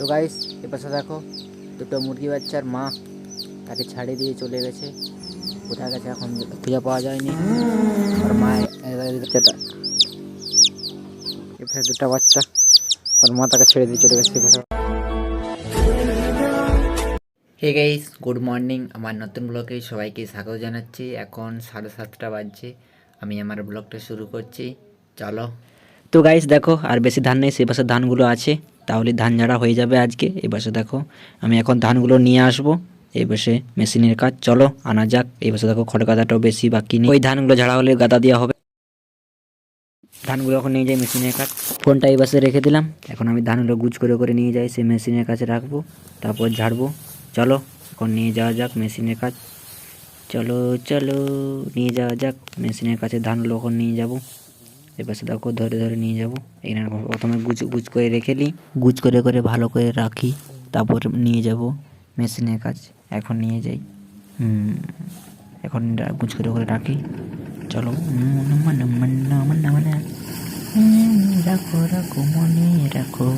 তো গাইস এপাশে দেখো দুটো মুরগি বাচ্চার মা তাকে ছাড়ে দিয়ে চলে গেছে। কোথায় গেছে এখন খুঁজে পাওয়া যায়নি। আর মা এবারে বাচ্চাটা এপাশে দুটো বাচ্চা। ওর মা তাকে ছেড়ে দিয়ে চলে গেছে এপাশে হে গাইস গুড মর্নিং আমার নতুন ব্লগে সবাইকে স্বাগত জানাচ্ছি। এখন সাড়ে সাতটা বাজছে। আমি আমার ব্লগটা শুরু করছি। চলো। তো গাইস দেখো আর বেশি ধান নেই সে পাশে ধানগুলো আছে। তাহলে ধান ঝাড়া হয়ে যাবে আজকে। পাশে দেখো, আমি এখন ধানগুলো নিয়ে আসব। পাশে মেশিনের কাজ। চলো, আনা যাক। পাশে দেখো খড় গাদাটাও বেশি বাকি নেই। ওই ধানগুলো ঝাড়া হলে গাদা দেওয়া হবে। ধানগুলো এখন নিয়ে যাই মেশিনের কাজ। ফোনটা এই পাশে রেখে দিলাম। এখন আমি ধানগুলো গুছ করে করে নিয়ে যাই। সেই মেশিনের কাছে রাখব। তারপর ঝাড়বো। চলো, এখন নিয়ে যাওয়া যাক মেশিনের কাজ। চলো চলো, নিয়ে যাওয়া যাক। মেশিনের কাছে ধানগুলো এখন নিয়ে যাব। এপাশে দেখো, ধরে ধরে নিয়ে যাব। এখানে প্রথমে গুছ গুছ করে রেখে নিই গুছ করে করে ভালো করে রাখি। তারপর নিয়ে যাব মেশিনের কাজ। এখন নিয়ে যাই। এখন গুছ করে করে রাখি। চলো। রাখো রাখো, মনে রাখো,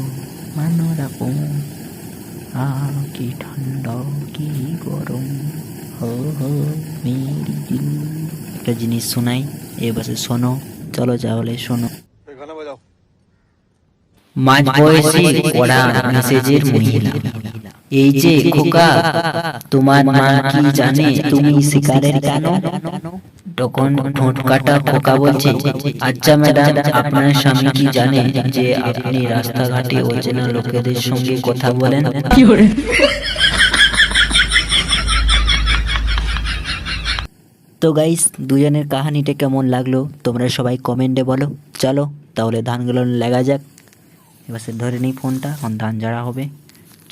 মানো রাখো। আ কি ঠান্ডা, কি গরম। হো হো, মেরি দিল একটা জিনিস শোনাই, এ বাসে শোনো। চলো তাহলে শোনো। মাঝ বয়সী ওরা মেসেজের মহিলা। এই যে খোকা তোমার মা কি জানে তুমি শিকারের কেন? তখন ঠোঁট কাটা খোকা বলছে আচ্ছা ম্যাডাম আপনার স্বামী কি জানে যে আপনি রাস্তাঘাটে অচেনা লোকেদের সঙ্গে কথা বলেন? তো গাইস দুজনের কাহানিটা কেমন লাগল? তোমরা সবাই কমেন্টে বলো। চলো তাহলে ধানগুলো লাগা যাক। এবার সে ধরে নিই ফোনটা এখন ধান ঝাড়া হবে।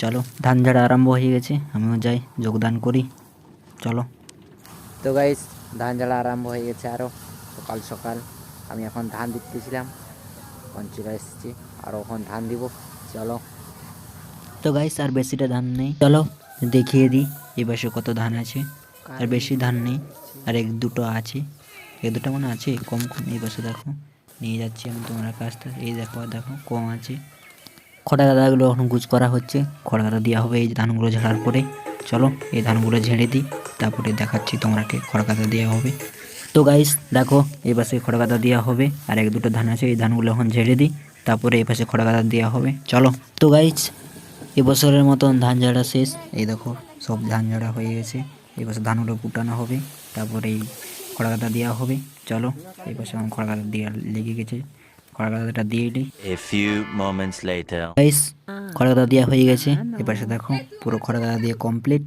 চলো ধান ঝাড়া আরম্ভ হয়ে গেছে। আমিও যাই যোগদান করি। চলো। তো গাইস ধান ঝাড়া আরম্ভ হয়ে গেছে আরও সকাল সকাল আমি এখন ধান দিতেছিলাম। এখন চলে এসেছি। আরও এখন ধান দিব। চলো। তো গাইস আর বেশিটা ধান নেই। চলো দেখিয়ে দিই। এ কত ধান আছে? আর বেশি ধান নেই, আর এক দুটো আছে। এক দুটো মানে আছে, কম কম। এই পাশে দেখো, নিয়ে যাচ্ছি আমি তোমার থেকে এই দেখো দেখো, কম আছে। খড়া গাদাগুলো এখন গুজ করা হচ্ছে। খড়া গাদা দেওয়া হবে এই ধানগুলো ঝাড়ার পরে। চলো, এই ধানগুলো ঝেড়ে দিই। তারপরে দেখাচ্ছি তোমাকে খড় গাদা দেওয়া হবে। তো গাইস দেখো, এই পাশে খড় গাদা দেওয়া হবে। আর এক দুটো ধান আছে, এই ধানগুলো এখন ঝেড়ে দিই। তারপরে এই পাশে খড় গাদা দেওয়া হবে। চলো। তো গাইস এবছরের মতন ধান ঝাড়া শেষ। এই দেখো, সব ধান ঝাড়া হয়ে গেছে। এই পাশে ধানগুলো কুটানো হবে তারপরে এই খড়াগাদা দেওয়া হবে। চলো এই পাশে আমার খড়াগাদা দেওয়া লেগে গেছে। খড়াগাদাটা দিয়ে দিই। A few moments later. Guys খড়াগাদা দেওয়া হয়ে গেছে। এ পাশে দেখো পুরো খড়াগাদা দিয়ে কমপ্লিট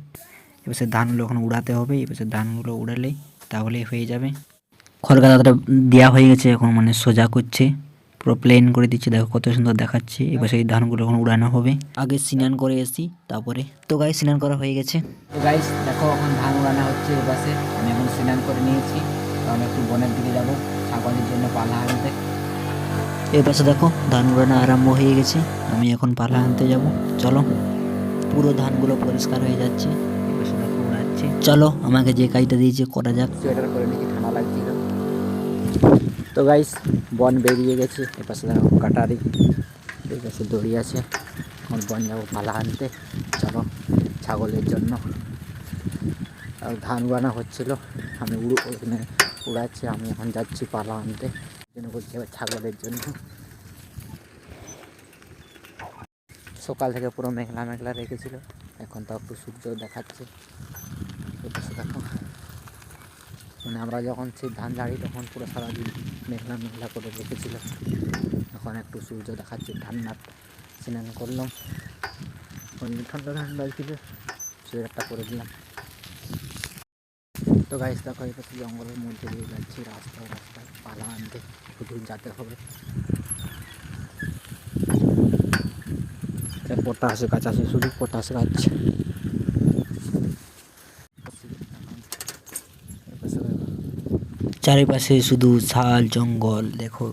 এ ধানগুলো এখন উড়াতে হবে। এই পাশে ধানগুলো উড়ালে তাহলে হয়ে যাবে। খড়গাদাটা দেওয়া হয়ে গেছে এখন মানে সোজা করছে। পুরো প্লেন করে দিচ্ছে। দেখো কত সুন্দর দেখাচ্ছে। এবার সেই ধানগুলো এখন উড়ানো হবে। আগে স্নান করে এসি তারপরে। তো গাইস স্নান করা হয়ে গেছে। তো গাইস দেখো এখন ধান উড়ানো হচ্ছে এবাসে আমি এখন স্নান করে নিয়েছি। কারণ একটু বনের দিকে যাব ছাগলের জন্য পালা আনতে। এই পাশে দেখো ধান উড়ানো আরম্ভ হয়ে গেছে। আমি এখন পালা আনতে যাব। চলো পুরো ধানগুলো পরিষ্কার হয়ে যাচ্ছে। দেখো উড়াচ্ছে। চলো আমাকে যে কাজটা দিয়েছে করা যাক। সোয়েটার করে নিয়েছি ঠান্ডা লাগছিল তো গাইস বন বেরিয়ে গেছে। এপাশে দেখো কাটারি। এই পাশে দড়ি আছে। এখন বন যাব পালা আনতে। চলো ছাগলের জন্য। ধান বানা হচ্ছিল। আমি উড়ো ওখানে উড়াচ্ছি, আমি এখন যাচ্ছি পালা আনতে। জন্য বলছি এবার ছাগলের জন্য। সকাল থেকে পুরো মেঘলা মেঘলা রেখেছিল। এখন তো একটু সূর্য দেখাচ্ছে। মানে আমরা যখন সেই ধান ঝাড়ি তখন পুরো সারাদিন মেঘলা মেঘলা করে রেখেছিল এখন একটু সূর্য দেখাচ্ছে ঠান্ডা স্নান করলাম। ঠান্ডা ঠান্ডা ছিল সোয়েটারটা করে দিলাম। তো গাইস দেখো, এই পাশে জঙ্গলের মধ্যে দিয়ে যাচ্ছি, রাস্তায় রাস্তায় পালা আনতে। শুধু যেতে হবে। পটাশ গাছ আছে, শুধু পটাশ গাছ। চারিপাশে শুধু শাল, জঙ্গল, দেখো।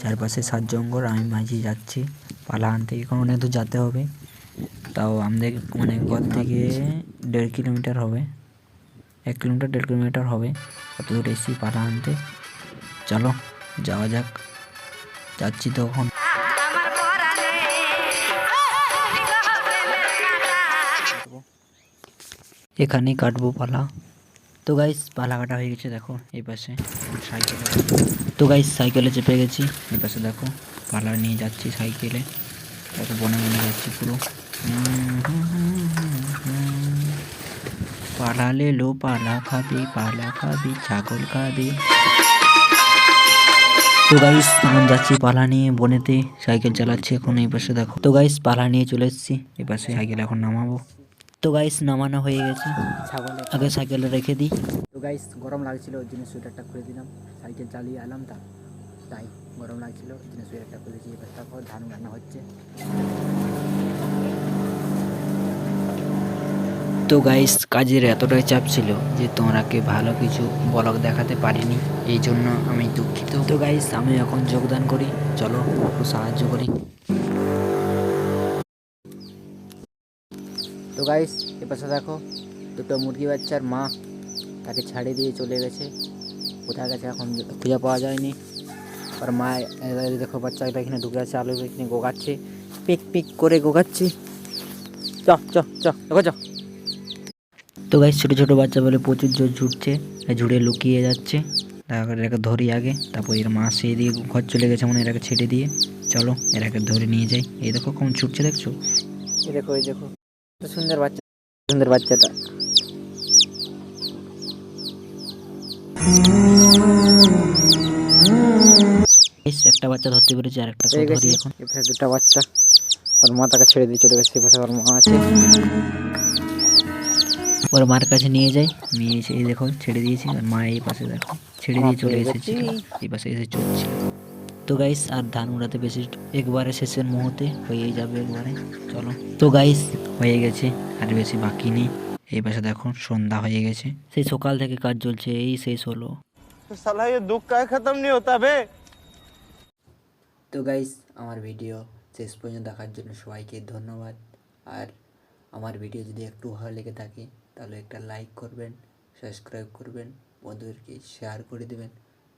চারপাশে সাত জঙ্গল, আমি মাঝি যাচ্ছি। পালাহান থেকে কারণ অনেক দূর যেতে হবে। তাও আমাদের মানে ঘর থেকে দেড় কিলোমিটার হবে। এক কিলোমিটার, দেড় কিলোমিটার হবে। অত দূর এসি পালাহানতে চলো, যাওয়া যাক। যাচ্ছি তখন। এখানেই কাটবো পালা। তো গাইস পালা কাটা হয়ে গেছে, দেখো, এই পাশে সাইকেলে তো গাইস সাইকেলে চেপে গেছি, এই পাশে দেখো, পালা নিয়ে যাচ্ছি সাইকেলে দেখো বনে বনে যাচ্ছি পুরো। পালা লে লো পালা খাবি পালা খাবি, ছাগল খাবি। তো গাইস এখন যাচ্ছি পালা নিয়ে বনেতে সাইকেল চালাচ্ছি এখন এই পাশে, দেখো। তো গাইস পালা নিয়ে চলে এসেছি, এই পাশে সাইকেল এখন নামাবো। তো গাইস নামানো হয়ে গেছে। ছাগলে আগে সাইকেলে রেখে দিই। তো গাইস গরম লাগছিল ওই জন্য সোয়েটারটা খুলে দিলাম। সাইকেল চালিয়ে এলাম তা তাই গরম লাগছিল ওই জন্য সোয়েটারটা খুলেছি এবার তারপর ধান রান্না হচ্ছে। তো গাইস কাজের এতটাই চাপ ছিল যে তোমরাকে ভালো কিছু ব্লগ দেখাতে পারিনি। এই জন্য আমি দুঃখিত। তো গাইস আমি এখন যোগদান করি। চলো একটু সাহায্য করি। গাইস এ পাশে দেখো, দুটো মুরগি বাচ্চার মা, তাকে ছাড়ে দিয়ে চলে গেছে। কোথায় গেছে এখন খুঁজে পাওয়া যায়নি। আর মা দেখো বাচ্চাটা এখানে ঢুকে আছে, আলু এখানে গোগাচ্ছে। পিক পিক করে গোগাচ্ছে। চ চ চ দেখো চ। তো গাইস ছোটো ছোটো বাচ্চা বলে প্রচুর জোর ঝুটছে ঝুড়ে লুকিয়ে যাচ্ছে। তারপর এটাকে ধরি আগে, তারপর এর মা সেই দিয়ে ঘর চলে গেছে মানে এটাকে ছেড়ে দিয়ে। চলো, এটাকে ধরে নিয়ে যাই। এই দেখো কেমন ছুটছে, দেখছ? এই দেখো এই দেখো। সুন্দর বাচ্চা সুন্দর বাচ্চাটা। একটা বাচ্চা ধরতে পেরেছি আর একটা ধরি এখন। দুটা বাচ্চা। ওর মা তাকে ছেড়ে দিয়ে চলে গেছে এপাশে ওর মা আছে। ওর মার কাছে নিয়ে যাই নিয়ে এসে দেখো ছেড়ে দিয়েছি আর মা এই পাশে দেখো ছেড়ে দিয়ে চলে এসেছি এই পাশে এসে চলছে। তো গাইস আর ধান উড়াতে বেশি একবারে শেষের মুহূর্তে হয়েই যাবে একবারে চলো তো গাইস হয়ে গেছে আর বেশি বাকি নেই এই পাশে দেখো সন্ধ্যা হয়ে গেছে সেই সকাল থেকে কাজ চলছে এই শেষ হলো साला ये दुख का खत्म नहीं होता बे তো গাইস আমার ভিডিও শেষ পর্যন্ত দেখার জন্য সবাইকে ধন্যবাদ আর আমার ভিডিও যদি একটু ভালো লেগে থাকে তাহলে একটা লাইক করবেন সাবস্ক্রাইব করবেন বন্ধুদেরকে শেয়ার করে দেবেন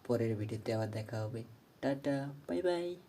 পরের ভিডিওতে আবার দেখা হবে Tada. Bye bye.